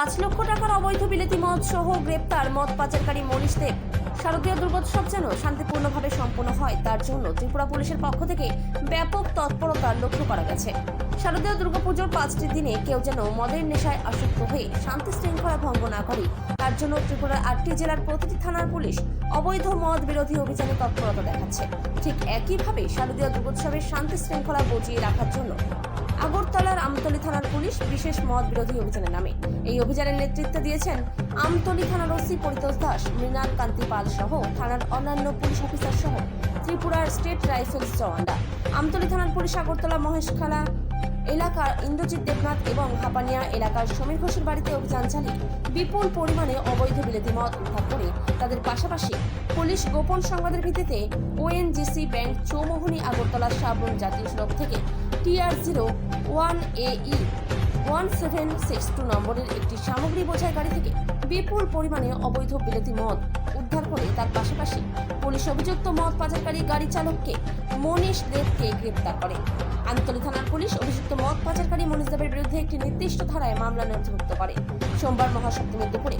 পাঁচ লক্ষ টাকার অবৈধ বিলেতি মদ সহ গ্রেপ্তার মদ পাচারকারী মনীষ দেব। শারদীয় দুর্গোৎসব যেন শান্তিপূর্ণভাবে সম্পন্ন হয়, তার জন্য ত্রিপুরা পুলিশের পক্ষ থেকে ব্যাপক তৎপরতা লক্ষ্য করা গেছে। শারদীয় দুর্গাপুজোর পাঁচটি দিনে কেউ যেন মদের নেশায় আসক্ত হয়ে শান্তি শৃঙ্খলা ভঙ্গ না করে, তার জন্য ত্রিপুরার আটটি জেলার প্রতিটি থানার পুলিশ অবৈধ মদ বিরোধী অভিযানে তৎপরতা দেখাচ্ছে। ঠিক একইভাবে শারদীয় দুর্গোৎসবের শান্তি শৃঙ্খলা বজিয়ে রাখার জন্য আগরতলার আমতলী থানার পুলিশ বিশেষ মদ বিরোধী অভিযানের নামে। এই অভিযানের নেতৃত্ব দিয়েছেন আমতলী থানার ওসি পরিতোষ দাস, মৃণাল কান্তি পাল সহ থানার অন্যান্য পুলিশ অফিসার সহ ত্রিপুরার স্টেট রাইফেলস জওয়ানরা। আমতলী থানার পুলিশ আগরতলা, মহেশখালা এলাকার ইন্দ্রজিৎ দেবনাথ এবং হাপানিয়া এলাকার সমীর ঘোষের বাড়িতে অভিযান চালিয়ে বিপুল পরিমাণে অবৈধ বিলেতি মদ উদ্ধার করে তাদের পাশাপাশি পুলিশ গোপন সংবাদের ভিত্তিতে ওএনজিসি ব্যাংক চৌমোহনী আগরতলা সাবরুম জাতীয় সড়ক থেকে TR zero one A E, one seven six two নম্বরের একটি সামগ্রী বোঝাই গাড়ি থেকে বিপুল পরিমাণে অবৈধ বিলেতি মদ। উদ্ধার করে তার পাশাপাশি পুলিশ অভিযুক্ত মদ পাচারকারী গাড়ি চালককে মনীষ দেবকে গ্রেপ্তার করে। আমতলী থানার পুলিশ অভিযুক্ত মদ পাচারকারী মনীষ দেবের বিরুদ্ধে একটি নির্দিষ্ট ধারায় মামলা নথিভুক্ত করে। সোমবার মহাসপ্তমীর দুপুরে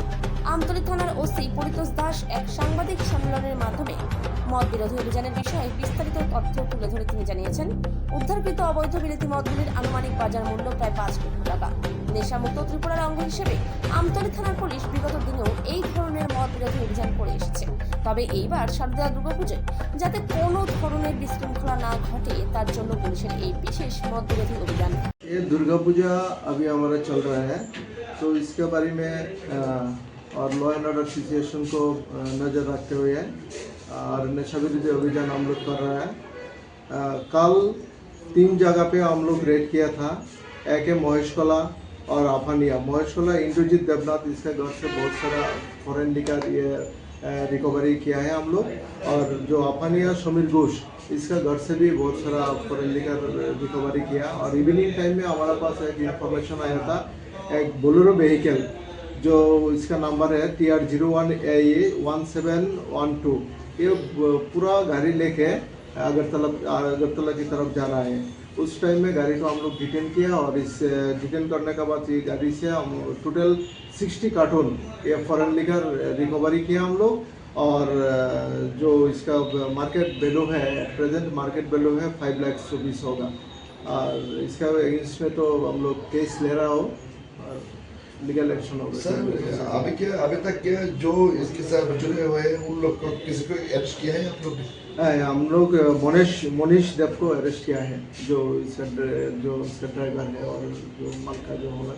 আমতলী থানার ওসি পরিতোষ দাস এক সাংবাদিক সম্মেলনের মাধ্যমে মদ বিরোধী অভিযানের বিষয়ে বিস্তারিত তথ্য তুলে ধরে তিনি জানিয়েছেন, উদ্ধারকৃত অবৈধ বিলেতি মদগুলির আনুমানিক বাজার মূল্য প্রায় পাঁচ লক্ষ টাকা। নেশামুক্ত ত্রিপুরার অঙ্গ হিসেবে আমতলী থানার বিরোধী অভিযান করে এসেছে তবে এইবার শারদীয় দুর্গাপুজোয় যাতে কোনো ধরনের বিশৃঙ্খলা না ঘটে তার জন্য পুলিশের এই বিশেষ মদ বিরোধী অভিযান ये दुर्गा पूजा अभी हमारा चल रहा है तो इसके बारे में अ, और लॉ एंड ऑर्डर सिचुएशन को अ, नज़र रखते हुए और नशा विरोधी अभियान हम लोग कर रहा है अ, कल तीन जगह पे हम लोग रेड किया था एक है महेशकला और आफानिया महेशकला इंद्रजीत देवनाथ इसके घर से बहुत सारा फॉरेन लिकर ये रिकवरी किया है हम लोग। और जो आफानिया समीर घोष, इसका घर से भी बहुत सारा फॉरेन लिकर रिकवरी किया। और इवनिंग टाइम में हमारे पास एक इंफॉर्मेशन आया था, एक बोलेरो व्हीकल जो इसका नंबर है T R zero one A one seven one two ये पूरा गाड़ी लेके अगरतला अगरतला की तरफ़ जा रहा है। उस टाइम में गाड़ी को हम लोग डिटेन किया और इस डिटेन करने के बाद ये गाड़ी से हम टोटल सिक्सटी कार्टून ये फॉरन लेकर रिकवरी किया हम लोग। और जो इसका मार्केट वैल्यू है प्रेजेंट मार्केट वैल्यू है फाइव लाख चौबीस होगा। और इसका अगेंस्ट में तो हम लोग केस ले रहा हो। लीगल एक्शन होगा सर अभी क्या अभी तक क्या जो इसके साथ जुड़े हुए हैं उन लोग को किसी को अरेस्ट किया है आप लोग हम लोग मोनेश मोनीश देव को अरेस्ट किया है जो इसका जो इसका ड्राइवर है और जो मल का जो होगा।